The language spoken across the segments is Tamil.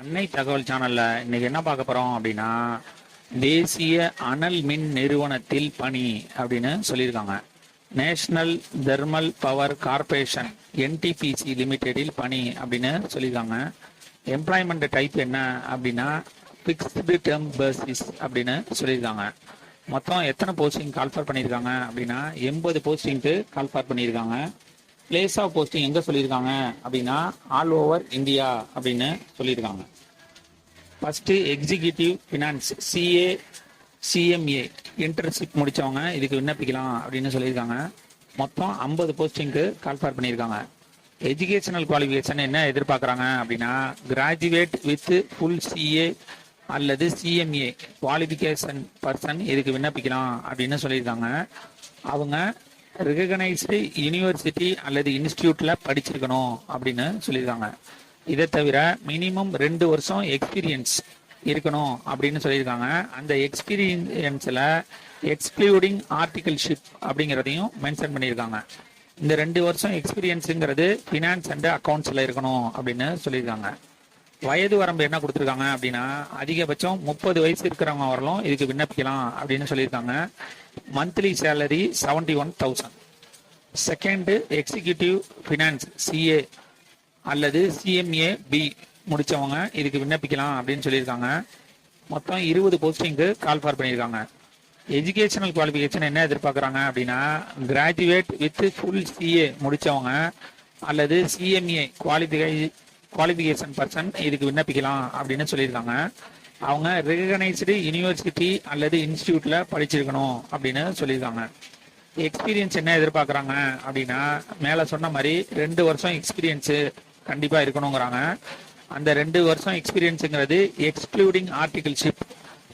அன்னை தகவல் சேனல்ல இன்னைக்கு என்ன பார்க்க போறோம் அப்படின்னா தேசிய அனல் மின் நிறுவனத்தில் பணி அப்படின்னு சொல்லியிருக்காங்க. National Thermal Power Corporation NTPC லிமிடெடில் பணி அப்படின்னு சொல்லியிருக்காங்க. எம்ப்ளாய்மெண்ட் டைப் என்ன அப்படின்னா ஃபிக்ஸ்டு டேர்ம் பேசிஸ் அப்படின்னு சொல்லியிருக்காங்க. மொத்தம் எத்தனை போஸ்டிங் கால்ஃபர் பண்ணியிருக்காங்க அப்படின்னா எண்பது போஸ்டிங்க்கு கால்ஃபர் பண்ணியிருக்காங்க. பிளேஸ் ஆஃப் போஸ்டிங் எங்கே சொல்லியிருக்காங்க அப்படின்னா ஆல் ஓவர் இந்தியா அப்படின்னு சொல்லியிருக்காங்க. First executive finance CA CMA internship முடித்தவங்க இதுக்கு விண்ணப்பிக்கலாம் அப்படின்னு சொல்லியிருக்காங்க. மொத்தம் ஐம்பது போஸ்டிங்க்கு கால்ஃபார் பண்ணியிருக்காங்க. எஜுகேஷனல் குவாலிஃபிகேஷன் என்ன எதிர்பார்க்குறாங்க அப்படின்னா கிராஜுவேட் வித் ஃபுல் சிஏ அல்லது சிஎம்ஏ குவாலிஃபிகேஷன் பர்சன் இதுக்கு விண்ணப்பிக்கலாம் அப்படின்னு சொல்லியிருக்காங்க. அவங்க ரெகனைஸ்டு யூனிவர்சிட்டி அல்லது இன்ஸ்டியூட்ல படிச்சிருக்கணும் அப்படின்னு சொல்லியிருக்காங்க. இதை தவிர மினிமம் ரெண்டு வருஷம் எக்ஸ்பீரியன்ஸ் இருக்கணும் அப்படின்னு சொல்லியிருக்காங்க. அந்த எக்ஸ்பீரியன்ஸில் எக்ஸ்க்ளூடிங் ஆர்டிகல்ஷிப் அப்படிங்கிறதையும் மென்ஷன் பண்ணியிருக்காங்க. இந்த ரெண்டு வருஷம் எக்ஸ்பீரியன்ஸுங்கிறது ஃபினான்ஸ் அண்ட் அக்கௌண்ட்ஸில் இருக்கணும் அப்படின்னு சொல்லியிருக்காங்க. வயது வரம்பு என்ன கொடுத்துருக்காங்க அப்படின்னா அதிகபட்சம் முப்பது வயசு இருக்கிறவங்க வரலாம் இதுக்கு விண்ணப்பிக்கலாம் அப்படின்னு சொல்லியிருக்காங்க. Monthly salary seventy one thousand second executive finance CA அல்லது சிஎம்ஏ பி முடித்தவங்க இதுக்கு விண்ணப்பிக்கலாம் அப்படின்னு சொல்லியிருக்காங்க. மொத்தம் இருபது போஸ்டிங்க்கு கால் ஃபார் பண்ணியிருக்காங்க. எஜுகேஷனல் குவாலிஃபிகேஷன் என்ன எதிர்பார்க்குறாங்க அப்படின்னா கிராஜுவேட் வித் ஃபுல் சிஏ முடித்தவங்க அல்லது சிஎம்ஏ குவாலிஃபிகை குவாலிஃபிகேஷன் பர்சன் இதுக்கு விண்ணப்பிக்கலாம் அப்படின்னு சொல்லியிருக்காங்க. அவங்க ரெகனைஸ்டு யூனிவர்சிட்டி அல்லது இன்ஸ்டியூட்ல படிச்சிருக்கணும் அப்படின்னு சொல்லியிருக்காங்க. எக்ஸ்பீரியன்ஸ் என்ன எதிர்பார்க்குறாங்க அப்படின்னா மேலே சொன்ன மாதிரி ரெண்டு வருஷம் எக்ஸ்பீரியன்ஸு கண்டிப்பாக இருக்கணுங்கிறாங்க. அந்த ரெண்டு வருஷம் எக்ஸ்பீரியன்ஸுங்கிறது எக்ஸ்க்ளூடிங் ஆர்டிகல்ஷிப்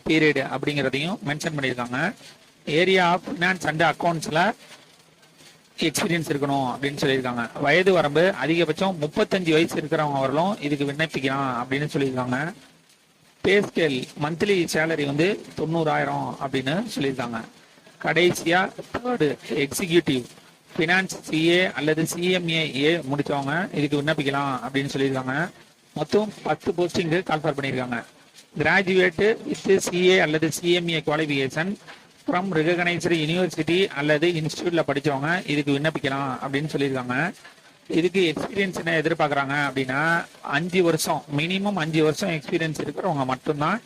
பீரியட் அப்படிங்கிறதையும் மென்ஷன் பண்ணியிருக்காங்க. ஏரியா ஆஃப் ஃபினான்ஸ் அண்ட் அக்கௌண்ட்ஸில் எக்ஸ்பீரியன்ஸ் இருக்கணும் அப்படின்னு சொல்லியிருக்காங்க. வயது வரம்பு அதிகபட்சம் முப்பத்தஞ்சு வயசு இருக்கிறவங்க வரலும் இதுக்கு விண்ணப்பிக்கலாம் அப்படின்னு சொல்லியிருக்காங்க. பே ஸ்கேல் மந்த்லி சேலரி வந்து தொண்ணூறாயிரம் அப்படின்னு சொல்லியிருக்காங்க. கடைசியா தேர்டு எக்ஸிக்யூட்டிவ் ஃபினான்ஸ் சிஏ அல்லது சிஎம்ஏஏ முடிச்சவங்க இதுக்கு விண்ணப்பிக்கலாம் அப்படின்னு சொல்லியிருக்காங்க. மொத்தம் பத்து போஸ்டிங்கு கால்ஃபர் பண்ணியிருக்காங்க. கிராஜுவேட்டு வித் சிஏ அல்லது CMA qualification from recognised university அல்லது இன்ஸ்டியூட்டில் படித்தவங்க இதுக்கு விண்ணப்பிக்கலாம் அப்படின்னு சொல்லியிருக்காங்க. இதுக்கு எக்ஸ்பீரியன்ஸ் என்ன எதிர்பார்க்குறாங்க அப்படின்னா அஞ்சு வருஷம் மினிமம் அஞ்சு வருஷம் எக்ஸ்பீரியன்ஸ் இருக்கிறவங்க மட்டும்தான்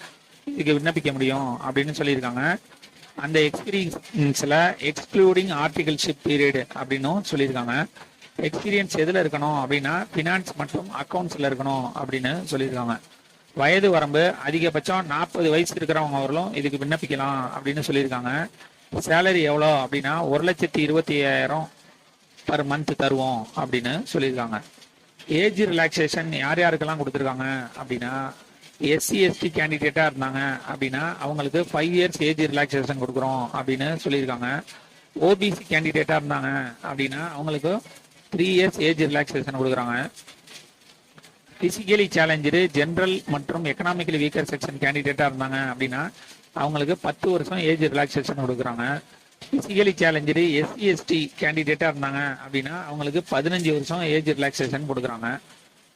இதுக்கு விண்ணப்பிக்க முடியும் அப்படின்னு சொல்லியிருக்காங்க. அந்த எக்ஸ்பீரியன்ஸில் எக்ஸ்க்ளூடிங் ஆர்டிகல்ஷிப் பீரியட் அப்படின்னும் சொல்லியிருக்காங்க. எக்ஸ்பீரியன்ஸ் எதில் இருக்கணும் அப்படின்னா ஃபினான்ஸ் மற்றும் அக்கௌண்ட்ஸில் இருக்கணும் அப்படின்னு சொல்லியிருக்காங்க. வயது வரம்பு அதிகபட்சம் நாற்பது வயசு இருக்கிறவங்க வரலும் இதுக்கு விண்ணப்பிக்கலாம் அப்படின்னு சொல்லியிருக்காங்க. சேலரி எவ்வளோ அப்படின்னா ஒரு லட்சத்தி இருபத்தி ஐயாயிரம் பர் மந்த் தருவோம் அப்படின்னு சொல்லியிருக்காங்க. ஏஜ் ரிலாக்ஸேஷன் யார் யாருக்கெல்லாம் கொடுத்துருக்காங்க அப்படின்னா எஸ்சி எஸ்டி கேண்டிடேட்டாக இருந்தாங்க அப்படின்னா அவங்களுக்கு ஃபைவ் இயர்ஸ் ஏஜ் ரிலாக்ஸேஷன் கொடுக்குறோம் அப்படின்னு சொல்லியிருக்காங்க. ஓபிசி கேண்டிடேட்டாக இருந்தாங்க அப்படின்னா அவங்களுக்கு த்ரீ இயர்ஸ் ஏஜ் ரிலாக்ஸேஷன் கொடுக்குறாங்க. பிசிக்கலி சேலஞ்சு ஜென்ரல் மற்றும் எக்கனாமிக்கலி வீக்கர் செக்ஷன் கேண்டிடேட்டா இருந்தாங்க அப்படின்னா அவங்களுக்கு பத்து வருஷம் ஏஜ் ரிலாக்ஸேஷன் கொடுக்குறாங்க. பிசிக்கலி சேலஞ்சு எஸ்சி எஸ்டி கேண்டிடேட்டா இருந்தாங்க அப்படின்னா அவங்களுக்கு பதினஞ்சு வருஷம் ஏஜ் ரிலாக்ஸேஷன் கொடுக்குறாங்க.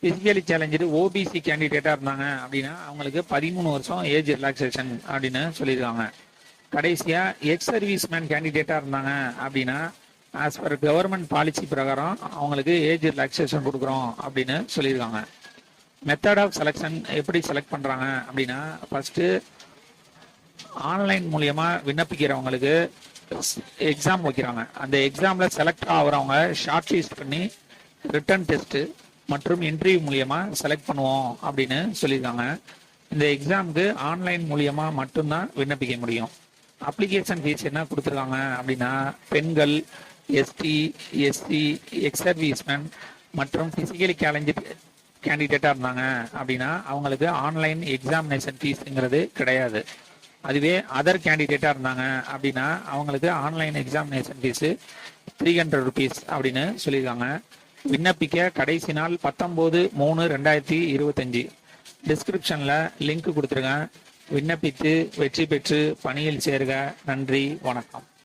பிசிக்கலி சேலஞ்சு ஓபிசி கேண்டிடேட்டா இருந்தாங்க அப்படின்னா அவங்களுக்கு பதிமூணு வருஷம் ஏஜ் ரிலாக்ஸேஷன் அப்படின்னு சொல்லியிருக்காங்க. கடைசியா எக்ஸ் சர்வீஸ் மேன் கேண்டிடேட்டா இருந்தாங்க அப்படின்னா ஆஸ் பர் கவர்மெண்ட் பாலிசி பிரகாரம் அவங்களுக்கு ஏஜ் ரிலாக்ஸேஷன் கொடுக்குறோம் அப்படின்னு சொல்லியிருக்காங்க. மெத்தட் ஆஃப் செலெக்ஷன் எப்படி செலக்ட் பண்ணுறாங்க அப்படின்னா ஃபஸ்ட்டு ஆன்லைன் மூலயமா விண்ணப்பிக்கிறவங்களுக்கு எக்ஸாம் வைக்கிறாங்க. அந்த எக்ஸாமில் செலக்ட் ஆகுறவங்க ஷார்ட் லிஸ்ட் பண்ணி ரிட்டன் டெஸ்ட்டு மற்றும் இன்டர்வியூ மூலியமாக செலக்ட் பண்ணுவோம் அப்படின்னு சொல்லியிருக்காங்க. இந்த எக்ஸாமுக்கு ஆன்லைன் மூலியமாக மட்டும்தான் விண்ணப்பிக்க முடியும். அப்ளிகேஷன் ஃபீஸ் என்ன கொடுத்துருக்காங்க அப்படின்னா பெண்கள் எஸ்டி எஸ்சி எக்ஸர்வீஸ்மேன் மற்றும் பிசிக்கலி சேலஞ்சு கேண்டிடேட்டாக இருந்தாங்க அப்படின்னா அவங்களுக்கு ஆன்லைன் எக்ஸாமினேஷன் ஃபீஸுங்கிறது கிடையாது. அதுவே அதர் கேண்டிடேட்டாக இருந்தாங்க அப்படின்னா அவங்களுக்கு online examination fees three hundred rupees அப்படின்னு சொல்லியிருக்காங்க. விண்ணப்பிக்க கடைசி நாள் பத்தொம்போது மூணு ரெண்டாயிரத்தி இருபத்தஞ்சி. டிஸ்கிரிப்ஷனில் லிங்க் கொடுத்துருங்க விண்ணப்பித்து வெற்றி பெற்று பணியில் சேருக. நன்றி. வணக்கம்.